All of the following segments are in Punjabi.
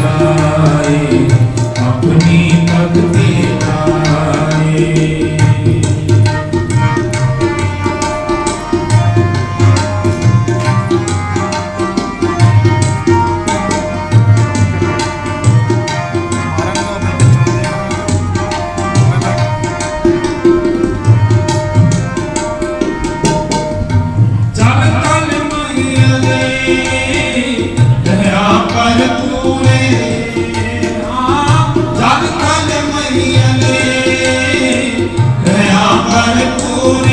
ਸਹਾਈ ਆਪਣੀ ਭਗਤੀ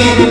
Amin.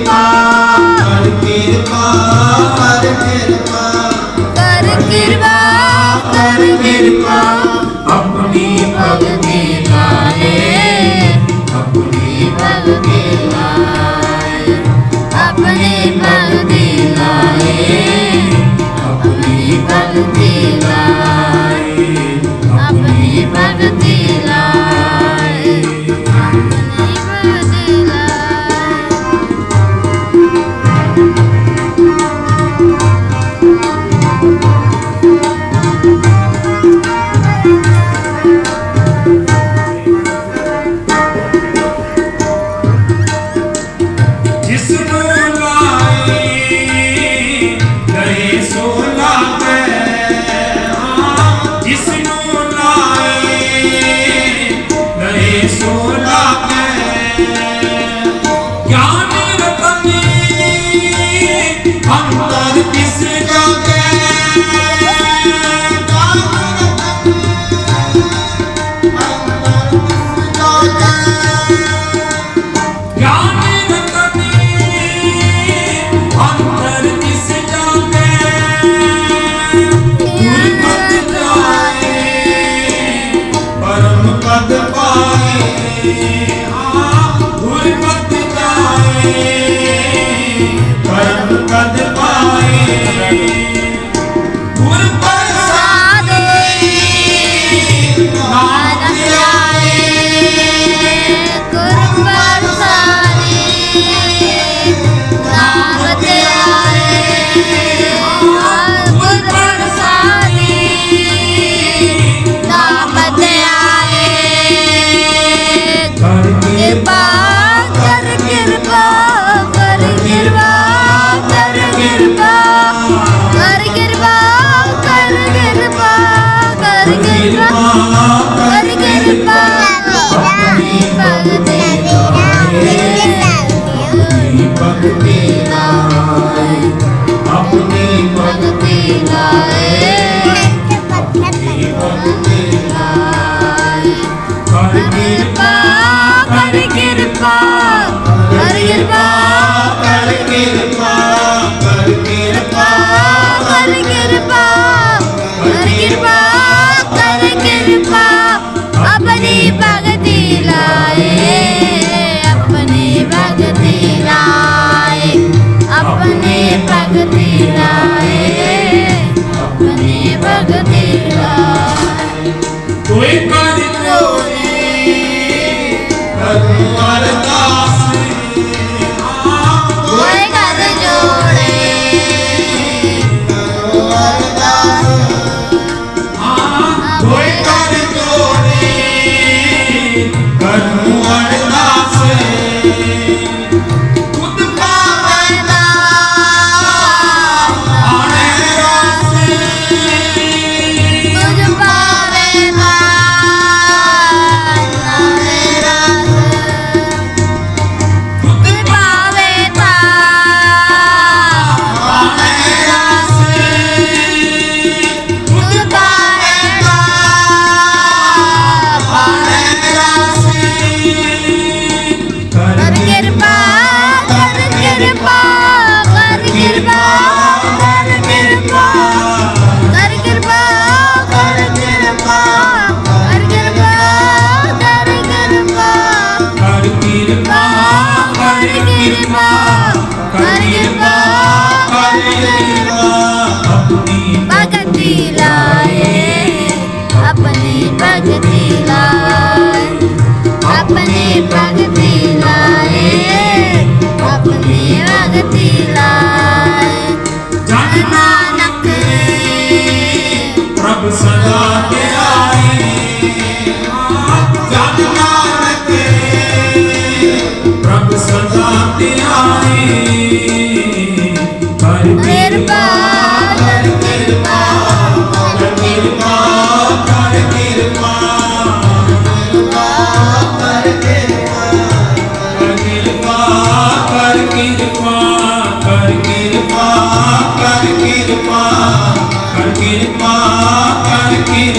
Amén. Thank you. ઘરનું અડતા છે. ਭਗਤੀ ਲਾਏ ਆਪਣੀ ਭਗਤੀ ਆਪਣੀ ਭਗਤੀ ਲਾਏ ਆਪਣੀ ਭਗਤੀ ਨਾਨਕ ਪ੍ਰਭ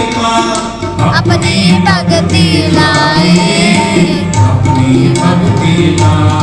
अपनी भक्ति लाए। अपनी भक्ति लाए।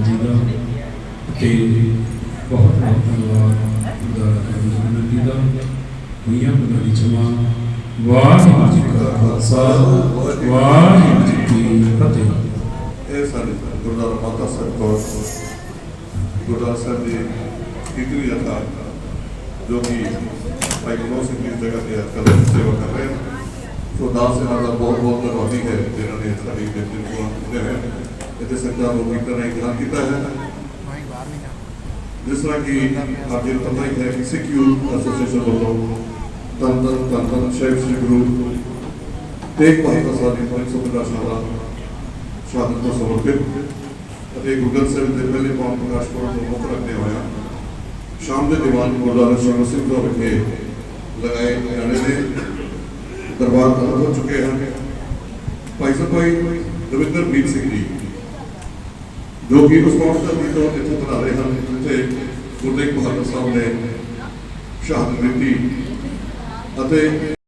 ਸਾਹਿਬ ਜੀ ਦਾ ਅਤੇ ਬਹੁਤ ਬਹੁਤ ਧੰਨਵਾਦ ਗੁਰਦਾਰਾ ਕਰਨ ਜੀ ਦਾ। ਹੋਈਆਂ ਬਣਾ ਜਮਾ। ਵਾਹਿਗੁਰੂ ਜੀ ਕਾ ਖਾਲਸਾ, ਵਾਹਿਗੁਰੂ ਜੀ ਕੀ ਫਤਿਹ। ਇਹ ਸਾਡੇ ਗੁਰਦੁਆਰਾ ਮਾਤਾ ਸਾਹਿਬ ਕੋਲ ਗੁਰਦੁਆਰਾ ਸਾਹਿਬ ਦੀ ਤੀਸਰੀ ਜਥਾ ਜੋ ਕਿ ਭਾਈ ਗੁਰੂ ਸਿੰਘ ਦੀ ਜਗ੍ਹਾ ਤੇ ਅੱਜ ਸੇਵਾ ਕਰ ਰਹੇ ਹਨ। ਸੋ ਦਾਸ ਇਹਨਾਂ ਦਾ ਬਹੁਤ ਬਹੁਤ ਧੰਨਵਾਦੀ ਹੈ ਜਿਨ੍ਹਾਂ ਨੇ ਸਾਡੀ ਬੇਨਤੀ ਨੂੰ ਕੀਤੇ ਹੈ। ਇੱਥੇ ਸੰਗਤਾਂ ਨੂੰ ਕੀਰਤਨ ਰਾਹੀਂ ਗ੍ਰਹਿਣ ਕੀਤਾ ਹੈ ਜਿਸ ਤਰ੍ਹਾਂ ਕਿ ਆਪ ਜੀ ਨੂੰ ਪਤਾ ਹੀ ਹੈ ਕਿ ਸਿੱਖ ਯੂਥ ਐਸੋਸੀਏਸ਼ਨ ਵੱਲੋਂ ਤਨ ਤਨ ਤਨ ਤਨ ਸ਼ਹੀਦ ਸ੍ਰੀ ਗੁਰੂ ਤੇਗ ਬਹਾਦਰ ਸਾਹਿਬ ਜੀ ਨੂੰ 150 ਸਾਲਾ ਸ਼ਹਾਦਤ ਨੂੰ ਸਮਰਪਿਤ ਅਤੇ ਗੁਰਗਲ ਸਾਹਿਬ ਦੇ ਪਹਿਲੇ ਪਾਵਨ ਪ੍ਰਕਾਸ਼ ਪੁਰਬ ਨੂੰ ਮੁੱਖ ਰੱਖਦੇ ਹੋਇਆ ਸ਼ਾਮ ਦੇ ਦੀਵਾਨ ਗੁਰਦੁਆਰਾ ਸ਼ਰਨ ਸਿੰਘ ਤੋਂ ਵਿਖੇ ਲਗਾਏ ਜਾਣੇ ਨੇ ਦਰਬਾਰ ਖਤਮ ਹੋ ਚੁੱਕੇ ਹਨ ਭਾਈ ਸਾਹਿਬ ਭਾਈ ਰਵਿੰਦਰ ਮੀਤ ਸਿੰਘ ਜੀ ਜੋ ਕਿ ਉਸ ਮੌਕੇ ਦੀ ਤੋਂ ਇੱਥੇ ਬਣਾ ਰਹੇ ਹਨ, ਜਿੱਥੇ ਗੁਰਦੇਵ ਬਹਾਦਰ ਸਾਹਿਬ ਨੇ ਸ਼ਹਾਦਤ ਦਿੱਤੀ ਅਤੇ